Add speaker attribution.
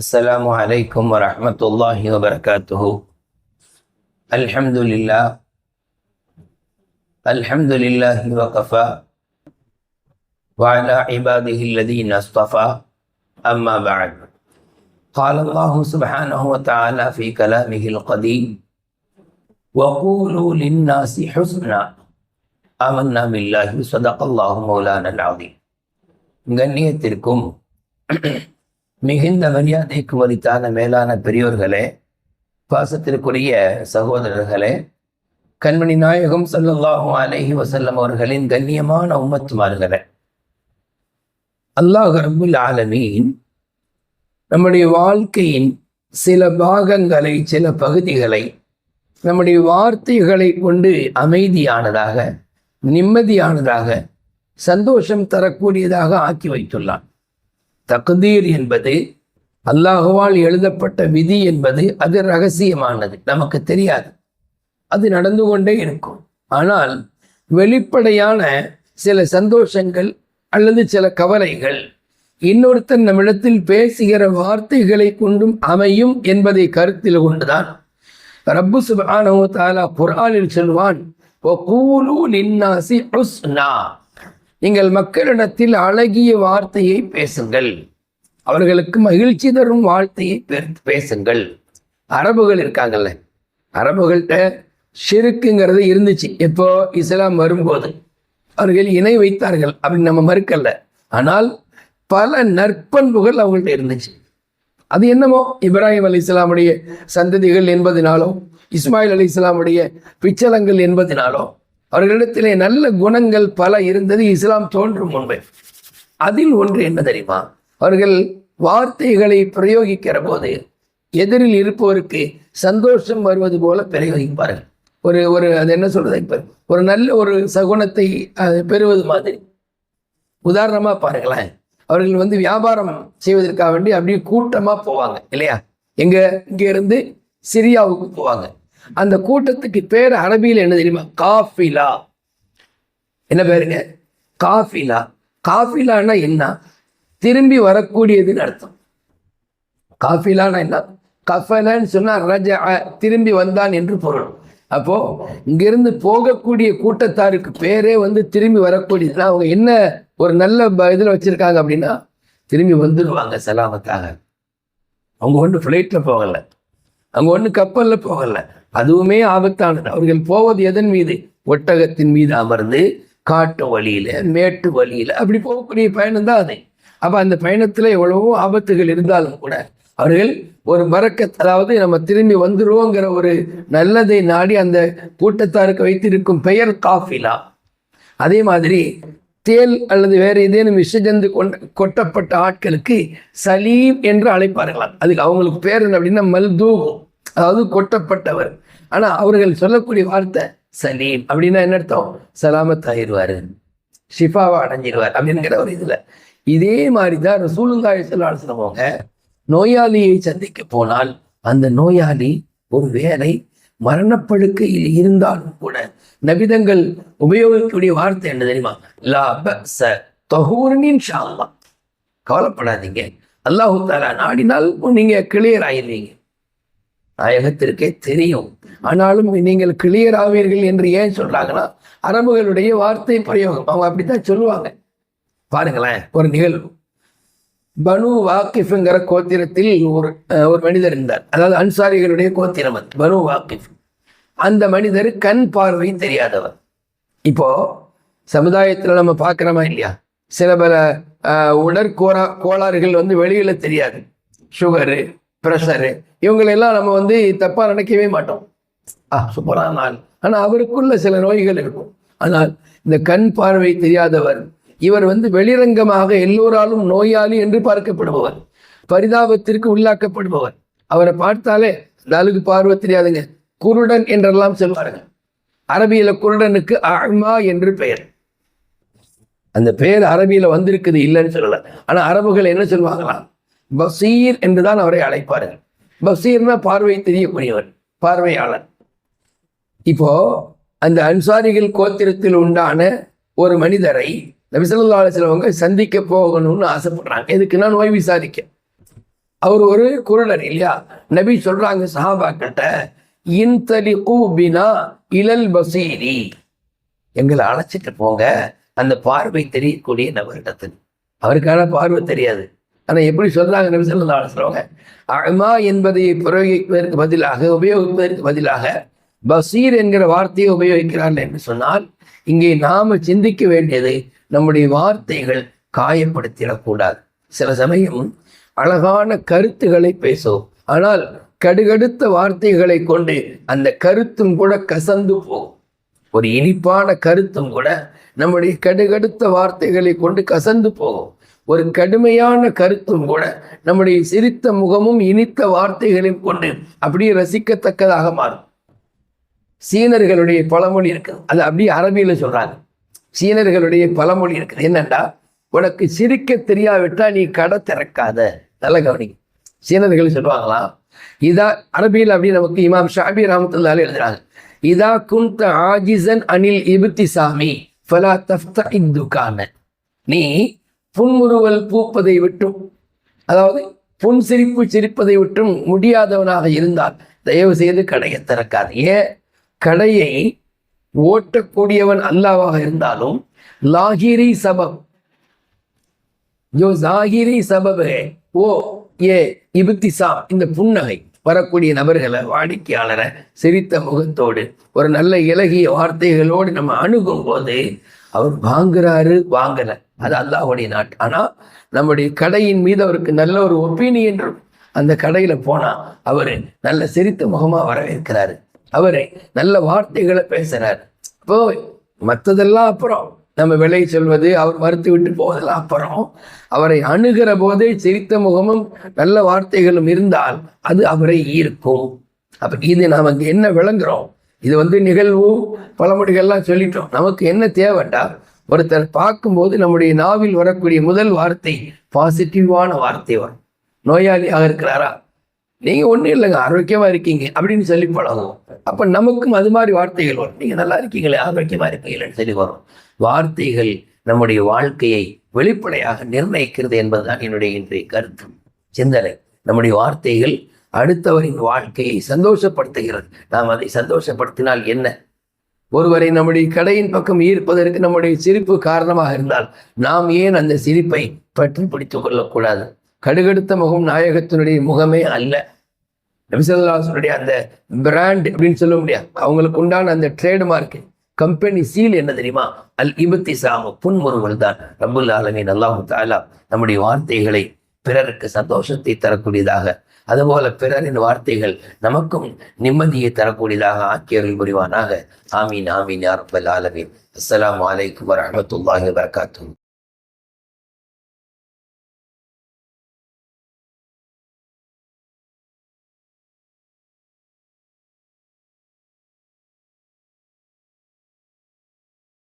Speaker 1: السلام عليكم ورحمة الله وبركاته الحمد لله الحمد لله وكفى وعلى عباده الذين اصطفى أما بعد قال الله سبحانه وتعالى في كلامه القديم وقولوا للناس حسنا آمنا بالله صدق الله مولانا العظيم கண்ணியத்திற்கும் மிகுந்த மரியாதைக்கு வரித்தான மேலான பெரியோர்களே பாசத்திற்குரிய சகோதரர்களே கண்மணி நாயகம் ஸல்லல்லாஹு அலஹி வசல்லம் அவர்களின் கண்ணியமான உம்மத்துமார்களே அல்லாஹ் ரபுல் ஆலமீன் நம்முடைய வாழ்க்கையின் சில பாகங்களை சில பகுதிகளை நம்முடைய வார்த்தைகளை கொண்டு அமைதியானதாக நிம்மதியானதாக சந்தோஷம் தரக்கூடியதாக ஆக்கி வைத்துள்ளான். தகுதீர் என்பது அல்லாஹுவால் எழுதப்பட்ட விதி என்பது அது ரகசியமானது. நமக்கு தெரியாது. அது நடந்து கொண்டே இருக்கும். ஆனால் வெளிப்படையான சில சந்தோஷங்கள் அல்லது சில கவலைகள் இன்னொருத்தன் நம்மிடத்தில் பேசுகிற வார்த்தைகளை கொண்டும் அமையும் என்பதை கருத்தில் கொண்டுதான் ரப்பு சுபானு தாலா குரானில் சொல்வான் நீங்கள் மக்களிடத்தில் அழகிய வார்த்தையை பேசுங்கள். அவர்களுக்கு மகிழ்ச்சி தரும் வார்த்தையை பேசுங்கள். அரபுகள் இருக்காங்கல்ல. அரபுகள்கிட்ட ஷிருக்குங்கிறது இருந்துச்சு. எப்போ? இஸ்லாம் வரும்போது. அவர்கள் இணை வைத்தார்கள் அப்படின்னு நம்ம மறுக்கல. ஆனால் பல நற்பண்புகள் அவங்கள்ட்ட இருந்துச்சு. அது என்னமோ? இப்ராஹிம் அலி இஸ்லாமுடைய சந்ததிகள் என்பதினாலோ இஸ்மாயில் அலி இஸ்லாமுடைய பிச்சலங்கள் என்பதினாலோ அவர்களிடத்திலே நல்ல குணங்கள் பல இருந்தது. இஸ்லாம் தோன்றும் முன்பே. அதில் ஒன்று என்ன தெரியுமா? அவர்கள் வார்த்தைகளை பிரயோகிக்கிற போது எதிரில் இருப்பவருக்கு சந்தோஷம் வருவது போல பிரயோகிப்பார்கள். ஒரு ஒரு அது என்ன சொல்றது? இப்போ ஒரு நல்ல ஒரு சகுனத்தை பெறுவது மாதிரி. உதாரணமாக பாருங்களேன். அவர்கள் வந்து வியாபாரம் செய்வதற்காக வேண்டி அப்படியே கூட்டமாக போவாங்க இல்லையா? எங்க இங்கே இருந்து சிரியாவுக்கு போவாங்க. அந்த கூட்டத்துக்கு பேர் அரபியில் என்ன தெரியுமா? காஃபிலா. என்ன பேருங்க காஃபிலா. காஃபிலான்னா என்ன? திரும்பி வரக்கூடியதுன்னு அர்த்தம். காஃபிலானா என்ன? கஃபலன்னு சொன்னா ரஜ திரும்பி வந்தான் என்று பொருள். அப்போ இங்கிருந்து போகக்கூடிய கூட்டத்தாருக்கு பேரே வந்து திரும்பி வரக்கூடியதுன்னா அவங்க என்ன ஒரு நல்ல இதில் வச்சிருக்காங்க அப்படின்னா திரும்பி வந்துடுவாங்க செலாமத்தாக அவங்க ஒன்றும் ஃப்ளைட்டில் போகலை. அங்கே ஒன்றும் கப்பலில் போகலை. அதுவுமே ஆபத்தானது. அவர்கள் போவது எதன் மீது? ஒட்டகத்தின் மீது அமர்ந்து காட்டு வழியில் மேட்டு வழியில் அப்படி போகக்கூடிய பயணம் தான் அது. அப்போ அந்த பயணத்தில் எவ்வளவோ ஆபத்துகள் இருந்தாலும் கூட அவர்கள் ஒரு மறக்க அதாவது நம்ம திரும்பி வந்துருவோங்கிற ஒரு நல்லதை நாடி அந்த கூட்டத்தாருக்கு வைத்திருக்கும் பெயர் காஃபிலா. அதே மாதிரி தேல் அல்லது வேறு ஏதேனும் விஷஜந்து கொண்ட கொட்டப்பட்ட ஆட்களுக்கு சலீம் என்று அழைப்பார்களாம். அதுக்கு அவங்களுக்கு பேர் என்ன அப்படின்னா மல்தூகம் அதாவது கொட்டப்பட்டவர். ஆனா அவர்கள் சொல்லக்கூடிய வார்த்தை சலீம் அப்படின்னா என்ன அர்த்தம்? சலாமத் ஆயிடுவாரு ஷிஃபாவை அடைஞ்சிடுவார் அப்படிங்கிற ஒரு இதுல. இதே மாதிரி தான் ரசூலுல்லாஹி சொல்லுவாங்க நோயாளியை சந்திக்க போனால் அந்த நோயாளி ஒரு வேலை மரணப்படுக்கையில் இருந்தாலும் கூட நபிதங்கள் உபயோகிக்கக்கூடிய வார்த்தை என்ன தெரியுமா? லா பஸ தஹூர்னின் ஷால்லா கவலைப்படாதீங்க. அல்லாஹு தாலா நாடினால் நீங்க கிளியர் ஆயிடுவீங்க. நாயகத்திற்கே தெரியும். ஆனாலும் நீங்கள் கிளியர் ஆவீர்கள் என்று ஏன் சொல்றாங்கன்னா அரபுகளுடைய வார்த்தை பிரயோகம். அவங்க அப்படித்தான் சொல்லுவாங்க. பாருங்களேன் ஒரு நிகழ்வு. பனு வாக்கிஃபுங்கிற கோத்திரத்தில் ஒரு ஒரு மனிதர் இருந்தார். அதாவது அன்சாரிகளுடைய கோத்திரம் அது பனு வாக்கிஃப். அந்த மனிதர் கண் பார்வையும் தெரியாதவர். இப்போ சமுதாயத்தில் நம்ம பார்க்குறோமா இல்லையா? சில பல உடற்கோரா கோளாறுகள் வந்து வெளியில் தெரியாது. சுகரு ப்ரெஷரு இவங்களெல்லாம் நம்ம வந்து தப்பாக நினைக்கவே மாட்டோம். ஆ சூப்பரான நாள் ஆனால் அவருக்குள்ள சில நோய்கள் இருக்கும். ஆனால் இந்த கண் பார்வை தெரியாதவர் இவர் வந்து வெளிரங்கமாக எல்லோராலும் நோயாளி என்று பார்க்கப்படுபவர் பரிதாபத்திற்கு உள்ளாக்கப்படுபவர். அவரை பார்த்தாலே நாளுக்கு பார்வை தெரியாதுங்க. குருடன் என்றெல்லாம் சொல்வாருங்க. அரபியில குருடனுக்கு அழ்மா என்று பெயர். அந்த பெயர் அரபியில வந்திருக்குது இல்லைன்னு சொல்லலை. ஆனால் அரபுகள் என்ன சொல்லுவாங்களாம் பசீர் என்றுதான் அவரை அழைப்பார்கள். பசீர்னா பார்வை தெரியக்கூடியவர் பார்வையாளர். இப்போ அந்த அன்சாரிகள் கோத்திரத்தில் உண்டான ஒரு மனிதரை நபிசல்லா சிலவங்க சந்திக்க போகணும்னு ஆசைப்படுறாங்க. எதுக்குன்னா நோய் விசாரிக்க. அவர் ஒரு குரலர் இல்லையா? நபி சொல்றாங்க சஹாபாக்கிட்ட இன்தலி கூபினா இளல் பசீரி. எங்களை அழைச்சிட்டு போங்க. அந்த பார்வை தெரியக்கூடிய நபரிடத்தில். அவருக்கான பார்வை தெரியாது. ஆனால் எப்படி சொல்றாங்க நபி சொல்லா சொல்லுவாங்க அமா என்பதை பிரயோகிப்பதற்கு பதிலாக உபயோகிப்பதற்கு பதிலாக பசீர் என்கிற வார்த்தையை உபயோகிக்கிறார்கள் என்று சொன்னால் இங்கே நாம சிந்திக்க வேண்டியது நம்முடைய வார்த்தைகள் காயப்படுத்திடக்கூடாது. சில சமயம் அழகான கருத்துக்களை பேசுவோம். ஆனால் கடுகடுத்த வார்த்தைகளை கொண்டு அந்த கருத்தும் கூட கசந்து போகும். ஒரு இனிப்பான கருத்தும் கூட நம்முடைய கடுகடுத்த வார்த்தைகளை கொண்டு கசந்து போகும். ஒரு கடுமையான கருத்தும் கூட நம்முடைய சிரித்த முகமும் இனித்த வார்த்தைகளையும் கொண்டு அப்படியே ரசிக்கத்தக்கதாக மாறும். சீனர்களுடைய பழமொழி இருக்குது. அது அப்படியே அரபியில் சொல்கிறாங்க சீனர்களுடைய பழமொழி இருக்குது. என்னண்டா? உனக்கு சிரிக்க தெரியாவிட்டால் நீ கடை திறக்காத. நல்ல கவனி சீனர்கள் சொல்லுவாங்களாம் இதா அரபியில் அப்படி நமக்கு இமாம் ஷாபி ராமத்துல்லாலே எழுதுறாங்க. இதா குந்த ஆஜிசன் அனில் இபுத்திசாமி ஃபலா தஃப்த இந்துக்கான நீ புன்முறுவல் பூப்பதை விட்டும் அதாவது புன் சிரிப்பு சிரிப்பதை விட்டும் முடியாதவனாக இருந்தால் தயவு செய்து கடையை திறக்காது. ஏன்? கடையை ஓட்டக்கூடியவன் அல்லாவாக இருந்தாலும் லாகிரி சபம் ஜோ ஜாகிரி சபபு. ஓ ஏ இபுத்திசா இந்த புன்னகை வரக்கூடிய நபர்களை வாடிக்கையாளரை சிரித்த முகத்தோடு ஒரு நல்ல இலகிய வார்த்தைகளோடு நம்ம அணுகும் போது அவர் வாங்குறாரு வாங்கல. அது அல்லாஹுடைய நாட்டு. ஆனால் நம்முடைய கடையின் மீது அவருக்கு நல்ல ஒரு ஒப்பீனியன் இருக்கும் அந்த கடையில் போனால் அவர் நல்ல சிரித்த முகமாக வரவேற்கிறாரு. அவரை நல்ல வார்த்தைகளை பேசுகிறார் இப்போ மற்றதெல்லாம் அப்புறம் நம்ம விலை சொல்வது அவர் மறுத்து விட்டு போவதெல்லாம் அப்புறம் அவரை அணுகிற போதே சிரித்த முகமும் நல்ல வார்த்தைகளும் இருந்தால் அது அவரை ஈர்க்கும். அப்போ இது நமக்கு என்ன விளங்குறோம்? இது வந்து நிகழ்வு பழமொழிகள்லாம் சொல்லிட்டோம். நமக்கு என்ன தேவைண்டா ஒருத்தர் பார்க்கும்போது நம்முடைய நாவில் வரக்கூடிய முதல் வார்த்தை பாசிட்டிவான வார்த்தை வரும். நோயாளியாக இருக்கிறாரா? நீங்கள் ஒன்றும் இல்லைங்க ஆரோக்கியமாக இருக்கீங்க அப்படின்னு சொல்லி பழகும் அப்போ நமக்கும் அது மாதிரி வார்த்தைகள் வரும். நீங்கள் நல்லா இருக்கீங்களே ஆரோக்கியமாக இருக்கீங்களேன்னு சொல்லி வரும். வார்த்தைகள் நம்முடைய வாழ்க்கையை வெளிப்படையாக நிர்ணயிக்கிறது என்பதுதான் என்னுடைய இன்றைய கருத்து. சிந்தனை. நம்முடைய வார்த்தைகள் அடுத்தவரின் வாழ்க்கையை சந்தோஷப்படுத்துகிறது. நாம் அதை சந்தோஷப்படுத்தினால் என்ன? ஒருவரை நம்முடைய கடையின் பக்கம் ஈர்ப்பதற்கு நம்முடைய சிரிப்பு காரணமாக இருந்தால் நாம் ஏன் அந்த சிரிப்பை பற்றி பிடித்துக் கொள்ளக்கூடாது? கடுகடுத்த முகம் நாயகத்தினுடைய முகமே அல்ல. நபிசல்லாசனுடைய அந்த பிராண்ட் அப்படின்னு சொல்ல முடியாது. அவங்களுக்கு உண்டான அந்த ட்ரேட்மார்க் கம்பெனி சீல் என்ன தெரியுமா? அல் இபத்தி சாம புன்முறுவல் தான். ரபுல் ஆலமின் அல்லாஹு தாலா நம்முடைய வார்த்தைகளை பிறருக்கு சந்தோஷத்தை தரக்கூடியதாக அதுபோல பிறரின் வார்த்தைகள் நமக்கும் நிம்மதியை தரக்கூடியதாக ஆக்கியவர்கள் புரிவானாக. ஆமீன் ஆமீன் யார் ஆலமீன். அஸ்லாம் வலைக்கம் வரமத்துல்லாஹி வபரகாத்துஹு.